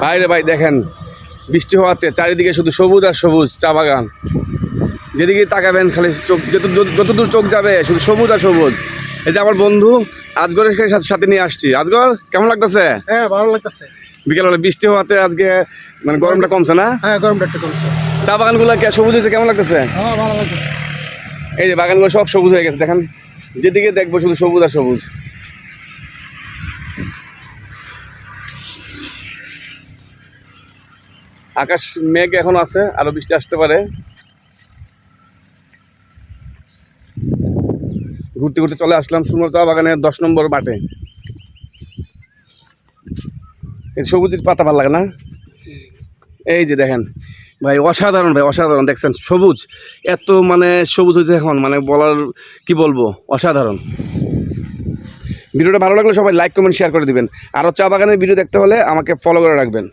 বাইরে ভাই দেখেন বৃষ্টি হওয়াতে চারিদিকে শুধু সবুজ আর সবুজ চা বাগান। যেদিকে তাকাবেন খালি চোখ যত যত- যতদূর চোখ যাবে শুধু সবুজ আর সবুজ। এই যে আমার বন্ধু আজগরের সাথে সাথে নিয়ে আসছি। আজগর কেমন লাগতেছে? হ্যাঁ ভালো লাগতেছে। বিকেলবেলা বৃষ্টি হওয়াতে আজকে মানে গরমটা কমছে না? হ্যাঁ গরমটা একটু কমছে। চা বাগানগুলো কে সবুজ হয়েছে কেমন লাগতেছে? হ্যাঁ ভালো লাগতেছে। এই যে বাগানগুলো সব সবুজ হয়ে গেছে দেখেন যেদিকে দেখব শুধু সবুজ আর সবুজ। আকাশ মেঘ এখন আছে, আরও বৃষ্টি আসতে পারে। ঘুরতে ঘুরতে চলে আসলাম সুন্দর চা বাগানের দশ নম্বর মাঠে। এই সবুজের পাতা ভালো লাগে না? এই যে দেখেন, ভাই অসাধারণ ভাই অসাধারণ, দেখছেন? সবুজ, এত মানে সবুজ হয়েছে এখন মানে বলার কি বলব? অসাধারণ। ভিডিওটা ভালো লাগলে সবাই লাইক কমেন্ট শেয়ার করে দিবেন। আরও চা বাগানের ভিডিও দেখতে হলে আমাকে ফলো করে রাখবেন।